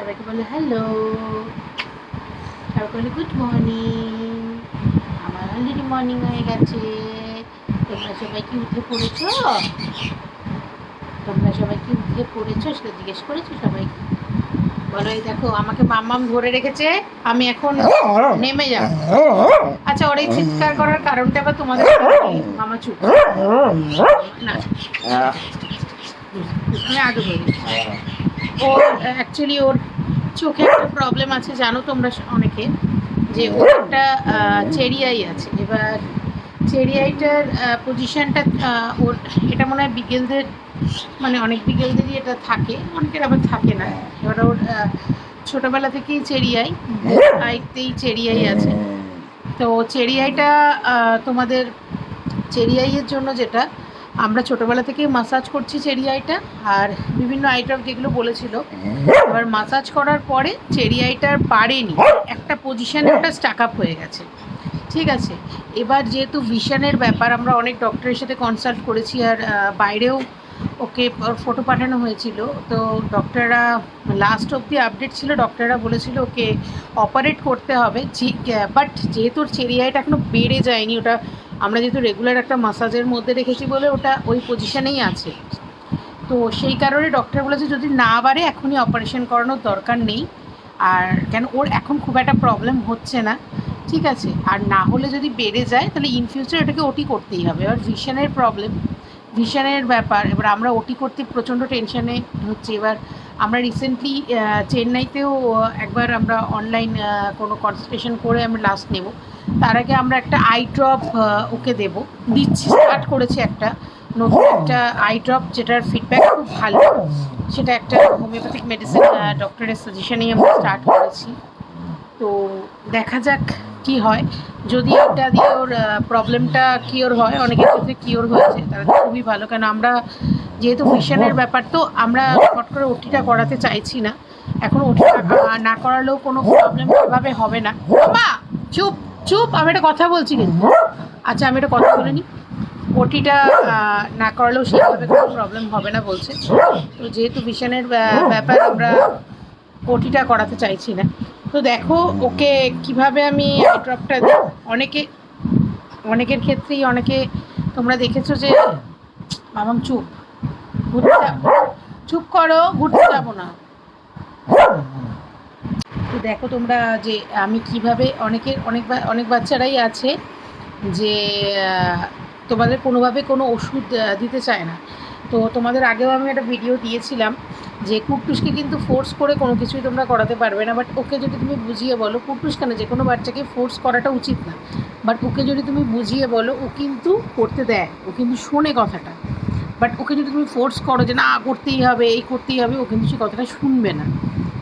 সবাইকে বলে হ্যালো তারপর বলে গুড মর্নিং আমার অলরেডি মর্নিং হয়ে গেছে। তোমরা সবাই কি উঠে পড়েছো? তোমরা সবাই কি উঠে পড়েছো? সেটা জিজ্ঞেস করেছ সবাই। বলো এই দেখো আমাকে মাম্মাম ধরে রেখেছে। আমি এখন নেমে যাব। আচ্ছা ওর এই চিৎকার করার কারণটা আবার তোমাদের মামা চুপ। না। আমি আগে বলি। ওর অ্যাকচুয়ালি ওর চোখে একটা প্রবলেম আছে, জানো তোমরা অনেকে, যে ওর একটা চেরিয়াই আছে। এবার চেরিয়াইটার পজিশনটা ওর, এটা মনে হয় বিকেলদের মানে অনেক বিকেলদেরই এটা থাকে, অনেকের আবার থাকে না। এবার ওর ছোটবেলা থেকেই চেরিয়াই আইতেই চেরিয়াই আছে। তো চেরিয়াইটা তোমাদের চেরিয়াইয়ের জন্য যেটা আমরা ছোটবেলা থেকেই মাসাজ করছি চেরিয়াইটা আর বিভিন্ন আইটেম যেগুলো বলেছিল। এবার মাসাজ করার পরে চেরিয়াইটার পারেনি। একটা পজিশনে ওটা স্টাক আপ হয়ে গেছে। ঠিক আছে? এবার যেহেতু ভিশনের ব্যাপার, আমরা অনেক ডক্টরের সাথে কনসাল্ট করেছি, আর বাইরেও ওকে ফটো পাঠানো হয়েছিল। তো ডক্টররা লাস্ট অবধি আপডেট ছিল ডক্টররা বলেছিল ওকে অপারেট করতে হবে। বাট যেহেতু চেরিয়াইটা এখনও বেড়ে যায়নি, ওটা আমরা যেহেতু রেগুলার একটা মাসাজের মধ্যে রেখেছি বলে ওটা ওই পজিশনেই আছে। তো সেই কারণে ডক্টর বলেছে যদি না বাড়ে, এখনই অপারেশন করানোর দরকার নেই। আর কেন, ওর এখন খুব একটা প্রবলেম হচ্ছে না। ঠিক আছে? আর না হলে যদি বেড়ে যায়, তাহলে ইন ফিউচার এটাকে ওটি করতেই হবে। এবার ভিশনের প্রবলেম ভিশনের ব্যাপার, এবার আমরা ওটি করতে প্রচণ্ড টেনশনে হচ্ছে। এবার আমরা রিসেন্টলি চেন্নাইতেও একবার আমরা অনলাইন কোনো কনসালটেশন করে আমরা লাস্ট নেব। তার আগে আমরা একটা আই ড্রপ ওকে দেব। দিচ্ছি স্টার্ট করেছি একটা। নতুন একটা আই ড্রপ যেটার ফিডব্যাক খুব ভালো। সেটা একটা হোমিওপ্যাথিক মেডিসিন ডক্টরের সাজেশনেই আমরা স্টার্ট করেছি। তো দেখা যাক কি হয়। যদি এটা দিয়ে ওর প্রবলেমটা কিওর হয়, অনেকের ক্ষেত্রে কিওর হয়েছে, তাহলে খুবই ভালো। কেন আমরা যেহেতু মিশনের ব্যাপার, তো আমরা ফট করে ওটিটা করাতে চাইছি না। এখন ওটিটা না করালেও কোনো প্রবলেম সেভাবে হবে না। বাবা চুপ! চুপ, আমি একটা কথা বলছি কিন্তু। আচ্ছা আমি একটা কথা বলে নিই ওটিটা না করলেও সেইভাবে কোনো প্রবলেম হবে না বলছে। তো যেহেতু ভিশনের ব্যাপার, আমরা ওটিটা করাতে চাইছি না। তো দেখো, ওকে কীভাবে আমি আই ড্রপটা দিই অনেকে, অনেকের ক্ষেত্রেই অনেকে, তোমরা দেখেছ যে, মামাম চুপ। ঘুরতে চুপ করো, ঘুরতে যাব না। তো দেখো তোমরা যে আমি কীভাবে অনেকের, অনেক অনেক বাচ্চারাই আছে যে তোমাদের কোনোভাবে কোনো ওষুধ দিতে চায় না। তো তোমাদের আগেও আমি একটা ভিডিও দিয়েছিলাম যে কুট্টুসকে কিন্তু ফোর্স করে কোনো কিছুই তোমরা করাতে পারবে না বাট ওকে যদি তুমি বুঝিয়ে বলো কুট্টুস কেন? যে কোনো বাচ্চাকে ফোর্স করাটা উচিত না। বাট ওকে যদি তুমি বুঝিয়ে বলো, ও কিন্তু করতে দেয়, ও কিন্তু শোনে কথাটা। বাট ওকে যদি তুমি ফোর্স করো যে, না, করতেই হবে, এই করতেই হবে ও কিন্তু সেই কথাটা শুনবে না।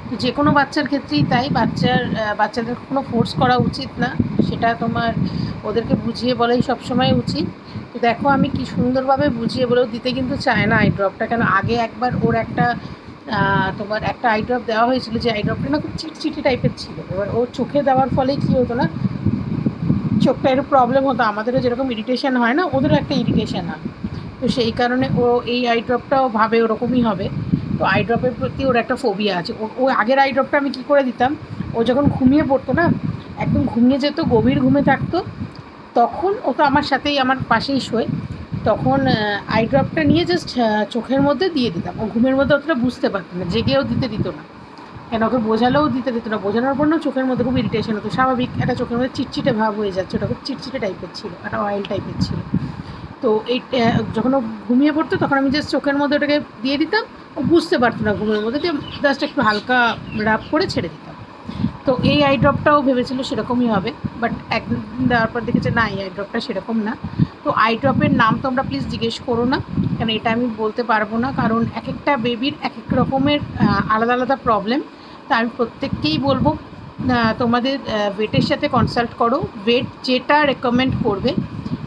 তো যে কোনো বাচ্চার ক্ষেত্রেই তাই, বাচ্চার বাচ্চাদের কোনো ফোর্স করা উচিত না। সেটা তোমার ওদেরকে বুঝিয়ে বলাই সবসময় উচিত। তো দেখো, আমি কি সুন্দরভাবে বুঝিয়ে বলেও দিতে কিন্তু চায় না আই ড্রপটা কেন আগে একবার ওর একটা তোমার একটা আই ড্রপ দেওয়া হয়েছিল যে আই ড্রপটা না খুব চিটচিটি টাইপের ছিল। এবার ওর চোখে দেওয়ার ফলে কী হতো না, চোখটা একটু প্রবলেম হতো। আমাদেরও যেরকম ইরিটেশন হয় না, ওদেরও একটা ইরিটেশন হয়। তো সেই কারণে ও এই আই ড্রপটাও ভাবে ওরকমই হবে। তো আই ড্রপের প্রতি ওর একটা ফোবিয়া আছে। ও আগের আই ড্রপটা আমি কী করে দিতাম? ও যখন ঘুমিয়ে পড়তো না, একদম ঘুমিয়ে যেত, গভীর ঘুমে থাকতো, তখন ও তো আমার সাথেই আমার পাশেই শোয়। তখন আই ড্রপটা নিয়ে জাস্ট চোখের মধ্যে দিয়ে দিতাম। ও ঘুমের মধ্যে অতটা বুঝতে পারতো না, জেগেও দিতে দিত না। কেন, ওকে বোঝালেও দিতে দিত না। বোঝানোর পর না চোখের মধ্যে খুব ইরিটেশন হতো। স্বাভাবিক একটা চোখের মধ্যে চিটচিটে ভাব হয়ে যাচ্ছে, ওটা খুব চিটচিটে টাইপের ছিল, একটা অয়েল টাইপের ছিল। তো এই যখন ও ঘুমিয়ে পড়তো, তখন আমি জাস্ট চোখের মধ্যে ওটাকে দিয়ে দিতাম। ও বুঝতে পারতো না ঘুমের মধ্যে দিয়ে জাস্ট একটু হালকা রাব করে ছেড়ে দিতাম তো এই আই ড্রপটাও ভেবেছিল সেরকমই হবে বাট একদিন দেওয়ার পর দেখেছে না, এই আই ড্রপটা সেরকম না। তো আই ড্রপের নাম তোমরা প্লিজ জিজ্ঞেস করো না কারণ এটা আমি বলতে পারব না, কারণ এক একটা বেবির এক এক রকমের আলাদা আলাদা প্রবলেম তা আমি প্রত্যেককেই বলব তোমাদের ওয়েটের সাথে কনসাল্ট করো। ওয়েট যেটা রেকমেন্ড করবে,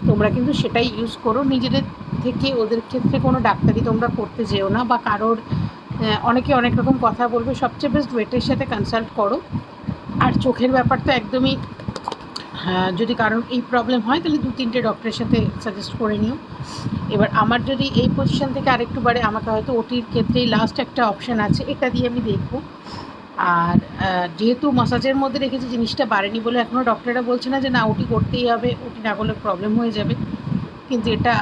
তোমরা কিন্তু সেটাই ইউজ করো। নিজেদের থেকে ওদের ক্ষেত্রে কোনো ডাক্তারি তোমরা করতে যেও না বা কারোর অনেকে অনেক রকম কথা বলবে। সবচেয়ে বেস্ট ওয়েটের সাথে কনসাল্ট করো। আর চোখের ব্যাপার তো একদমই যদি কারণ এই প্রবলেম হয়, তাহলে দু তিনটে ডক্টরের সাথে সাজেস্ট করে নিও। এবার আমার যদি এই পজিশন থেকে আরেকটু বাড়ে, আমাকে হয়তো ওটির ক্ষেত্রেই লাস্ট একটা অপশান আছে, এটা দিয়ে আমি দেখব। আর যেহেতু মাসাজের মধ্যে রেখেছি, জিনিসটা বাড়েনি বলে এখনও ডক্টররা বলছে না যে না ওটি করতেই হবে ওটি না করলে প্রবলেম হয়ে যাবে। কিন্তু এটা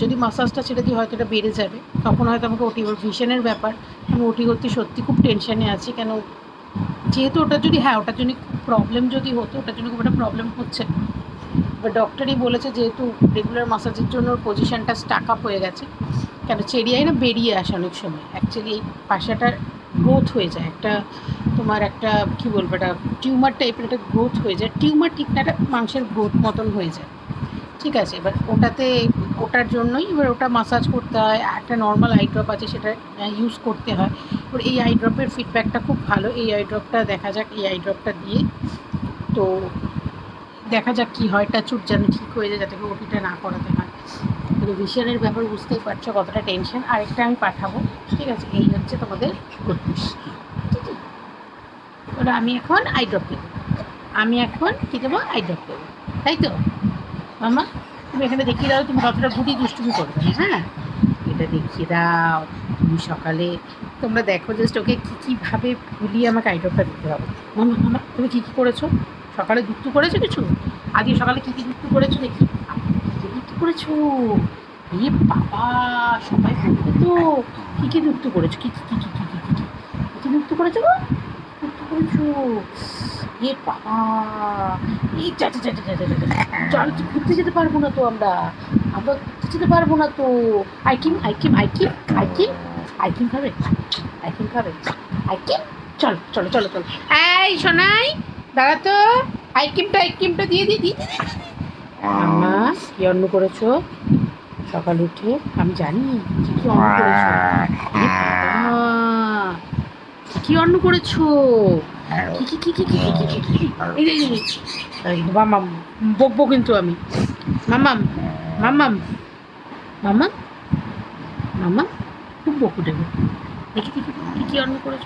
যদি মাসাজটা ছেড়ে দিই হয়তো এটা বেড়ে যাবে। তখন হয়তো আমাকে ওটি ভিশনের ব্যাপার। আমি ওটি করতে সত্যি খুব টেনশানে আছি। কেন, যেহেতু ওটা যদি হ্যাঁ ওটার জন্য প্রবলেম যদি হতো, ওটার জন্য খুব একটা প্রবলেম হচ্ছে। এবার ডক্টরই বলেছে যেহেতু রেগুলার মাসাজের জন্য ওর পজিশনটা স্টাক আপ হয়ে গেছে, কেন চেরিয়াই না বেরিয়ে আসে অনেক সময়। অ্যাকচুয়ালি এই পাশাটা গ্রোথ হয়ে যায়। একটা তোমার একটা, কী বলব এটা টিউমার টাইপের একটা গ্রোথ হয়ে যায়। টিউমার ঠিক না, একটা মাংসের গ্রোথ মতন হয়ে যায়। ঠিক আছে, এবার ওটাতে, ওটার জন্যই এবার ওটা মাসাজ করতে হয়, একটা নর্মাল আই ড্রপ আছে সেটা ইউজ করতে হয়। এবার এই আই ড্রপের ফিডব্যাকটা খুব ভালো, এই আই ড্রপটা দেখা যাক, এই আই ড্রপটা দিয়ে তো দেখা যাক কী হয় টাচুট যেন ঠিক হয়ে যায় যাতে করে ওটিটা না করাতে হয়। কিন্তু ভিশনের ব্যাপার বুঝতেই পারছ কতটা টেনশন আরেকটা আমি পাঠাবো, ঠিক আছে, এই হচ্ছে তোমাদের ওটা আমি এখন আই ড্রপ দেবো। আমি এখন কী দেবো? আই ড্রপ দেবো, তাই তো? মামা, তুমি এখানে দেখিয়ে দাও, তুমি কতটা গুটি দুষ্টুমি করবে হ্যাঁ এটা দেখিয়ে দাও। তুমি সকালে, তোমরা দেখো জাস্ট ওকে কী, কীভাবে ভুলিয়ে আমাকে আইটমটা দিতে হবে। মামা মামা, তুমি কী কী করেছ? সকালে যুক্ত করেছ কিছু? আজকে সকালে কী কী যুক্ত করেছ দেখি। কী করেছ? এ বাবা, সবাই বলবে তো কী কী যুক্ত করেছ? কী কী কী কী কী কী কী যুক্ত করেছ গো? যুক্ত করেছ। এ বাবা এই চল ঘুরতে যেতে পারব না তো আমরা আমরা ঘুরতে যেতে পারব না তো আইকিম আইকিম আইকিম আইকিম আইকিম খাবে আইকিম খাবে আইকিম চল চলো চলো চলো এই শোনাই দাঁড়া তো আইকিমটা আইকিমটা দিয়ে দিই দিই আম্মা কি অন্ন করেছ সকাল উঠে আমি জানি কি কি অন্ন করেছ কি কি অন্ন করেছ মামাম বকবো কিন্তু আমি মামাম মামাম মামা মামা খুব বকু দেবো দেখি দেখি কী অন্য করেছ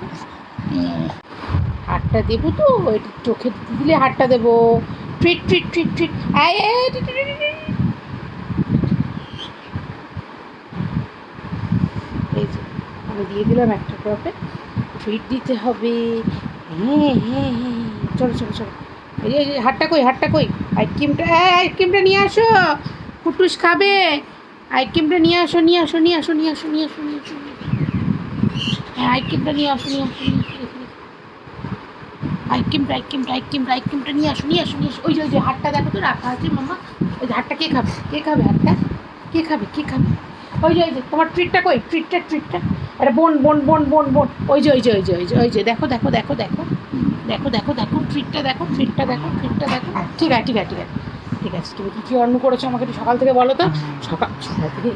হাটটা দেবো তো এটা চোখে দিলে হাটটা দেবো ট্রিট ট্রিট ট্রিট ট্রিট আমি দিয়ে দিলাম একটা প্রপে ট্রিট দিতে হবে। হ্যাঁ হ্যাঁ হ্যাঁ চলো চলো চলো এই হাটটা কই হাটটা কই আইসক্রিমটা হ্যাঁ আইসক্রিমটা নিয়ে আসো কুটুস খাবে আইসক্রিমটা নিয়ে আসো নিয়ে আসো নিয়ে আসো নিয়ে আসো নিয়ে আসো নিয়ে আসো হ্যাঁ আইসক্রিমটা নিয়ে আসো নিয়ে আসো। আইসক্রিমটা আইসক্রিমটা আইসক্রিমটা আইসক্রিমটা নিয়ে আসো নিয়ে আসো নিয়ে আসো ওই যে ওই যে হাটটা দেখো তো রাখা আছে মামা ওই যে হাটটা কে খাবে কে খাবে হাটটা কে খাবে কে খাবে ওই যে ওই যে তোমার ট্রিটটা কই ট্রিটটা ট্রিটটা আরে বোন বোন বোন বোন বোন। ওই যে ওই যে ওই যে ওই যে ওই যে, দেখো দেখো দেখো দেখো। দেখো দেখো দেখো ট্রিটটা দেখো ট্রিটটা দেখো ট্রিটটা দেখো। ঠিক আছে ঠিক আছে ঠিক আছে। ঠিক আছে, তুমি কী কী অন্ন করেছ আমাকে একটু সকাল থেকে বলো তো? সকাল সকাল থেকে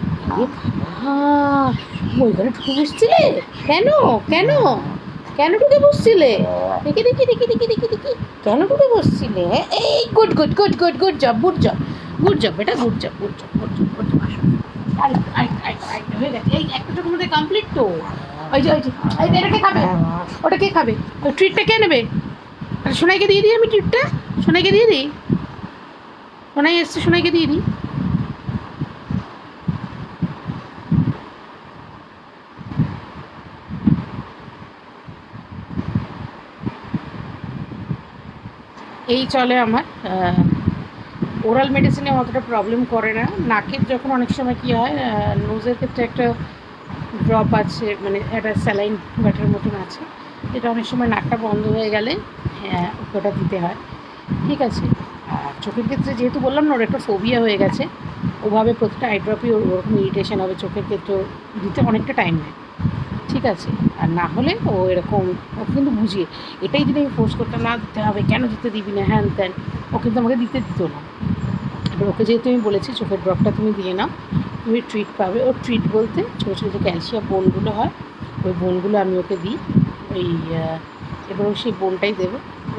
ওই ঢুকে বসছিলে? কেন? কেন? কেন ঢুকে বসছিলে? দেখি দেখি দেখি দেখি দেখি দেখি কেন ঢুকে বসছিলে? এই good good good good good job good job good job এটা good job good job good job এই একটার মধ্যে কমপ্লিট তো। ওই যে ওই যে এটা কে খাবে? ওটা কে খাবে? ওই ট্রিটটা কে নেবে? সোনাইকে দিয়ে দিই আমি ট্রিটটা সোনাইকে দিয়ে দিই? সোনাই এসছে সোনাইকে দিয়ে দিই। এই চলে আমার ওরাল মেডিসিনে অতটা প্রবলেম করে না। নাকের যখন অনেক সময় কী হয় নোজের ক্ষেত্রে একটা ড্রপ আছে মানে একটা স্যালাইন ব্যাটার মতন আছে। যেটা অনেক সময় নাকটা বন্ধ হয়ে গেলে হ্যাঁ ওটা দিতে হয়। ঠিক আছে। আর চোখের ক্ষেত্রে যেহেতু বললাম না, ওর একটা ফোবিয়া হয়ে গেছে। ওভাবে প্রতিটা আই ড্রপই ওর ওরকম ইরিটেশন হবে, চোখের ক্ষেত্রে দিতে অনেকটা টাইম নেয়। ঠিক আছে। আর না হলে ও এরকম, ও কিন্তু বুঝিয়ে, এটাই যদি আমি ফোর্স করতাম, না দিতে হবে, কেন দিতে দিবি না? হ্যান ত্যান, ও কিন্তু আমাকে দিতে দিত না। ওকে যেহেতু আমি বলেছি, চোখের ড্রপটা তুমি দিয়ে নাও, তুমি ট্রিট পাবে। ও ট্রিট বলতে ছোটো ছোটো যে ক্যালসিয়াম বোনগুলো হয়, ওই বোনগুলো আমি ওকে দিই, ওই এবার সেই বোনটাই দেবো।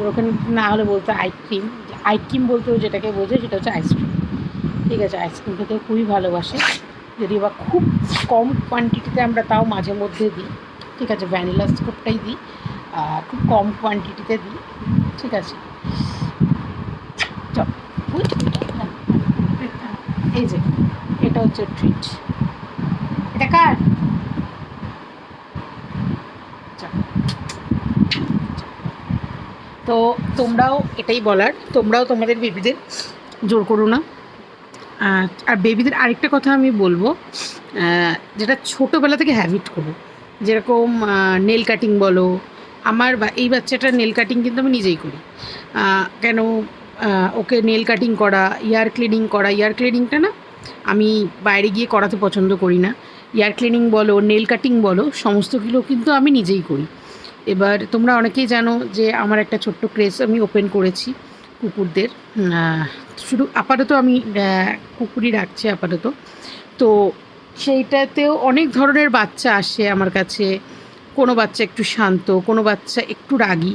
ওকে না হলে বলতো আইক্রিম আইক্রিম বলতে ও যেটাকে বোঝে সেটা হচ্ছে আইসক্রিম ঠিক আছে আইসক্রিম খেতে খুবই ভালোবাসে। যদি বা খুব কম কোয়ান্টিটিতে আমরা তাও মাঝে মধ্যে দিই, ঠিক আছে ভ্যানিলা স্কুপটাই দিই খুব কম কোয়ান্টিটিতে দিই, ঠিক আছে চল বুঝ? এই যে, এটা হচ্ছে ট্রিট এটা কার? তো তোমরাও এটাই বলার, তোমরাও তোমাদের বেবিদের জোর করো না। আর বেবিদের আরেকটা কথা আমি বলব যেটা ছোটোবেলা থেকে হ্যাবিট করো। যেরকম নেল কাটিং বলো, আমার এই বাচ্চাটার নেল কাটিং কিন্তু আমি নিজেই করি। কেন ওকে নেল কাটিং করা ইয়ার ক্লিনিং করা। ইয়ার ক্লিনিংটা না, আমি বাইরে গিয়ে করাতে পছন্দ করি না। ইয়ার ক্লিনিং বলো নেল কাটিং বলো, সমস্ত সমস্তগুলো কিন্তু আমি নিজেই করি। এবার তোমরা অনেকেই জানো যে আমার একটা ছোট্ট ক্রেস আমি ওপেন করেছি কুকুরদের। শুধু আপাতত আমি কুকুরই রাখছি আপাতত। তো সেইটাতেও অনেক ধরনের বাচ্চা আসে আমার কাছে। কোনো বাচ্চা একটু শান্ত, কোনো বাচ্চা একটু রাগী।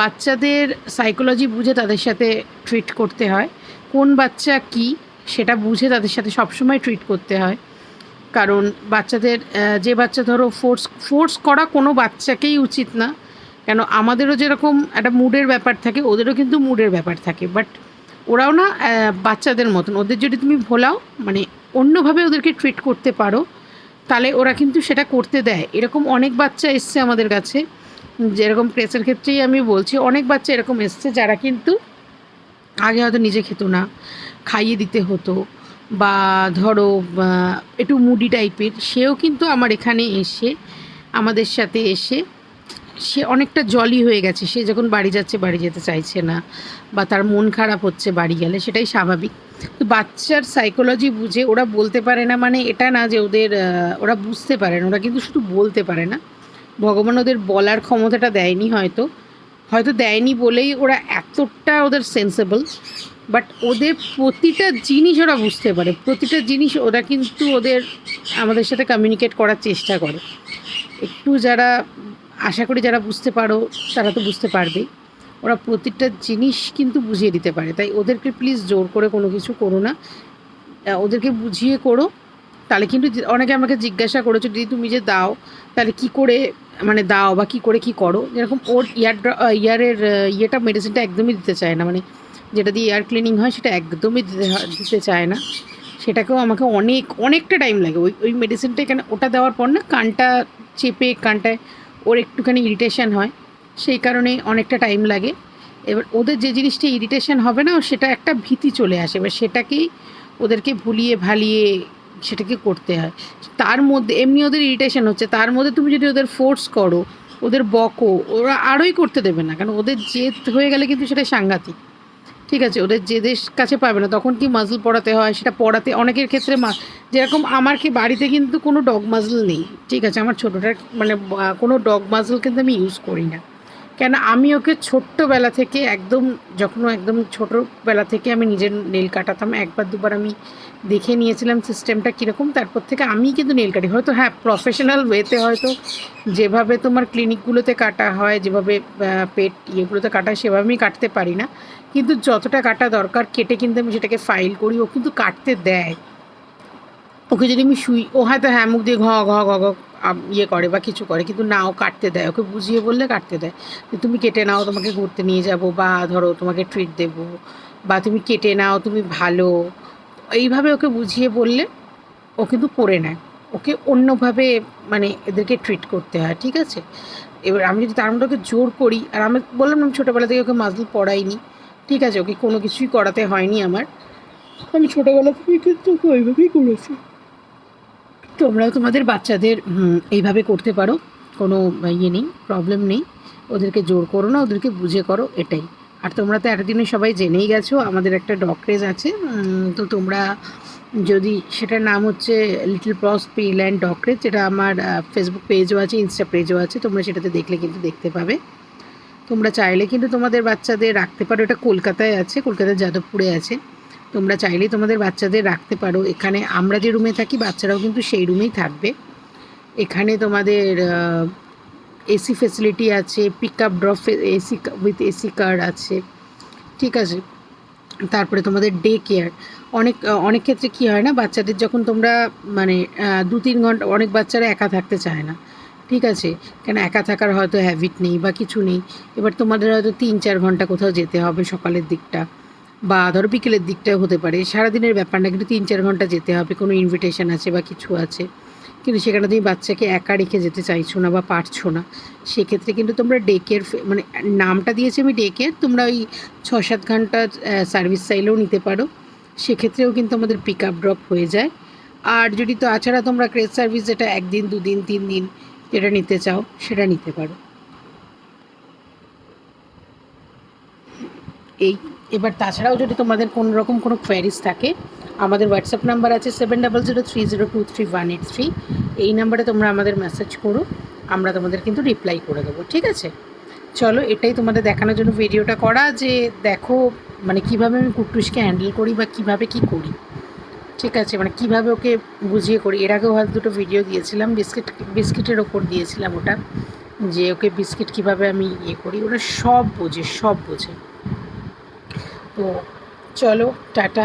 বাচ্চাদের সাইকোলজি বুঝে তাদের সাথে ট্রিট করতে হয়। কোন বাচ্চা কি সেটা বুঝে তাদের সাথে সবসময় ট্রিট করতে হয়। কারণ বাচ্চাদের যে বাচ্চা ধরো ফোর্স ফোর্স করা কোনো বাচ্চাকেই উচিত না। কেন আমাদেরও যেরকম একটা মুডের ব্যাপার থাকে, ওদেরও কিন্তু মুডের ব্যাপার থাকে। বাট ওরাও না বাচ্চাদের মতন। ওদের যদি তুমি ভোলাও মানে অন্যভাবে ওদেরকে ট্রিট করতে পারো তাহলে ওরা কিন্তু সেটা করতে দেয়। এরকম অনেক বাচ্চা এসছে আমাদের কাছে। যেরকম প্রেসের ক্ষেত্রেই আমি বলছি, অনেক বাচ্চা এরকম এসছে যারা কিন্তু আগে হয়তো নিজে খেত না, খাইয়ে দিতে হতো বা ধরো একটু মুডি টাইপের, সেও কিন্তু আমার এখানে এসে, আমাদের সাথে এসে, সে অনেকটা জলই হয়ে গেছে। সে যখন বাড়ি যাচ্ছে, বাড়ি যেতে চাইছে না বা তার মন খারাপ হচ্ছে বাড়ি গেলে, সেটাই স্বাভাবিক। বাচ্চার সাইকোলজি বুঝে ওরা বলতে পারে না মানে এটা না যে ওদের ওরা বুঝতে পারে না, ওরা কিন্তু শুধু বলতে পারে না। ভগবান ওদের বলার ক্ষমতাটা দেয়নি হয়তো হয়তো দেয়নি বলেই ওরা এতটা ওদের সেন্সেবল বাট ওদের প্রতিটা জিনিস ওরা বুঝতে পারে। প্রতিটা জিনিস ওরা কিন্তু ওদের, আমাদের সাথে কমিউনিকেট করার চেষ্টা করে। একটু যারা, আশা করি যারা বুঝতে পারো, তারা তো বুঝতে পারবেই। ওরা প্রতিটা জিনিস কিন্তু বুঝিয়ে দিতে পারে। তাই ওদেরকে প্লিজ জোর করে কোনো কিছু করো না। ওদেরকে বুঝিয়ে করো। তাহলে কিন্তু অনেকে আমাকে জিজ্ঞাসা করেছ, দিদি, তুমি যে দাও, তাহলে কি করে মানে দাও বা কি করে কি করো? যেরকম ওর ইয়ার ইয়ারের ইয়েটা মেডিসিনটা একদমই দিতে চায় না। মানে যেটা দিয়ে এয়ার ক্লিনিং হয়, সেটা একদমই দিতে দিতে চায় না। সেটাকেও আমাকে অনেক, অনেকটা টাইম লাগে। ওই ওই মেডিসিনটা এখানে, ওটা দেওয়ার পর না, কানটা চেপে, কানটায় ওর একটুখানি ইরিটেশন হয়। সেই কারণে অনেকটা টাইম লাগে। এবার ওদের যে জিনিসটা ইরিটেশন হবে না, সেটা একটা ভীতি চলে আসে। এবার সেটাকেই ওদেরকে ভুলিয়ে ভালিয়ে সেটাকে করতে হয়। তার মধ্যে, এমনি ওদের ইরিটেশন হচ্ছে, তার মধ্যে তুমি যদি ওদের ফোর্স করো, ওদের বকো, ওরা আরোই করতে দেবে না। কারণ ওদের জেদ হয়ে গেলে কিন্তু সেটা সাংঘাতিক। ঠিক আছে, ওদের জেদের কাছে পাবে না, তখন কি মাজল পড়াতে হয়? সেটা পড়াতে অনেকের ক্ষেত্রে মা যেরকম আমার কি বাড়িতে কিন্তু কোনো ডগ মাজল নেই। ঠিক আছে, আমার ছোটোটার মানে কোনো ডগ মাজল কিন্তু আমি ইউজ করি না। কেন আমি ওকে ছোট্টবেলা থেকে একদম যখন একদম ছোটোবেলা থেকে আমি নিজের নেল কাটাতাম, একবার দুবার আমি দেখে নিয়েছিলাম সিস্টেমটা কীরকম, তারপর থেকে আমি কিন্তু নেল কাটি। হয়তো হ্যাঁ প্রফেশনাল ওয়েতে হয়তো যেভাবে তোমার ক্লিনিকগুলোতে কাটা হয়, যেভাবে পেট ইয়েগুলোতে কাটা হয়, সেভাবে আমি কাটতে পারি না। কিন্তু যতটা কাটা দরকার, কেটে কিন্তু আমি সেটাকে ফাইল করি, ও কিন্তু কাটতে দেয়। ওকে যদি আমি শুই, ও হয়তো হ্যাঁ মুখ দিয়ে ঘ ঘ ঘ ঘ ইয়ে করে বা কিছু করে, কিন্তু না ও কাটতে দেয়, ওকে বুঝিয়ে বললে কাটতে দেয়। তুমি কেটে নাও, তোমাকে ঘুরতে নিয়ে যাব বা ধরো তোমাকে ট্রিট দেবো, বা তুমি কেটে নাও, তুমি ভালো, এইভাবে ওকে বুঝিয়ে বললে ও কিন্তু করে নেয়। ওকে অন্যভাবে মানে এদেরকে ট্রিট করতে হয়, ঠিক আছে? এবার আমি যদি তার মধ্যে ওকে জোর করি, আর আমি বললাম আমি ছোটোবেলা থেকে ওকে মাসল পড়াইনি, ঠিক আছে, ওকে কোনো কিছুই করাতে হয়নি আমার, আমি ছোটোবেলা থেকে কিন্তু ওইভাবেই করেছি। তোমরাও তোমাদের বাচ্চাদের এইভাবে করতে পারো। কোনো ইয়ে নেই প্রবলেম নেই। ওদেরকে জোর করো না, ওদেরকে বুঝে করো, এটাই। আর তোমরা তো এতদিনে সবাই জেনেই গেছো, আমাদের একটা ডগ ক্রেজ আছে তো তোমরা যদি, সেটার নাম হচ্ছে লিটল প্রস পিল অ্যান্ড ডগ যেটা আমার ফেসবুক পেজও আছে ইনস্টা পেজও আছে, তোমরা সেটাতে দেখলে কিন্তু দেখতে পাবে। তোমরা চাইলে কিন্তু তোমাদের বাচ্চাদের রাখতে পারো, এটা কলকাতায় আছে, কলকাতার যাদবপুরে আছে। তোমরা চাইলেই তোমাদের বাচ্চাদের রাখতে পারো। এখানে আমরা যে রুমে থাকি, বাচ্চারাও কিন্তু সেই রুমেই থাকবে। এখানে তোমাদের এসি ফেসিলিটি আছে pick up drop AC with AC card আছে। ঠিক আছে? তারপরে তোমাদের ডে কেয়ার অনেক অনেক ক্ষেত্রে কী হয় না, বাচ্চাদের যখন তোমরা মানে দু তিন ঘণ্টা, অনেক বাচ্চারা একা থাকতে চায় না। ঠিক আছে? কেন একা থাকার হয়তো হ্যাবিট নেই বা কিছু নেই। এবার তোমাদের হয়তো তিন চার ঘণ্টা কোথাও যেতে হবে সকালের দিকটা। বা ধরো বিকেলের দিকটাও হতে পারে। সারাদিনের ব্যাপার না কিন্তু তিন চার ঘণ্টা যেতে হবে, কোনো ইনভিটেশন আছে বা কিছু আছে। কিন্তু সেখানে তুমি বাচ্চাকে একা রেখে যেতে চাইছো না বা পারছ না, সেক্ষেত্রে কিন্তু তোমরা ডেকের মানে নামটা দিয়েছি আমি ডেকের তোমরা ওই ছ সাত ঘণ্টা সার্ভিস চাইলেও নিতে পারো। সেক্ষেত্রেও কিন্তু আমাদের পিক আপ ড্রপ হয়ে যায়। আর যদি তাছাড়া তোমরা ক্রেজ সার্ভিস যেটা একদিন, দুদিন, তিন দিন যেটা নিতে চাও, সেটা নিতে পারো। এই। এবার তাছাড়াও যদি তোমাদের কোনো রকম কোনো কোয়ারিজ থাকে, আমাদের হোয়াটসঅ্যাপ নাম্বার আছে seven double zero three zero two three one eight three এই নাম্বারে তোমরা আমাদের মেসেজ করো, আমরা তোমাদের কিন্তু রিপ্লাই করে দেবো, ঠিক আছে? চলো, এটাই তোমাদের দেখানোর জন্য ভিডিওটা করা যে দেখো মানে কীভাবে আমি কুট্টুসকে হ্যান্ডেল করি বা কীভাবে কি করি, ঠিক আছে? মানে কীভাবে ওকে বুঝিয়ে করি। এর আগেও হয়তো দুটো ভিডিও দিয়েছিলাম, বিস্কিট, বিস্কিটের ওপর দিয়েছিলাম ওটা, যে ওকে বিস্কিট কীভাবে আমি ইয়ে করি, ওরা সব বোঝে সব বোঝে। তো চলো টাটা।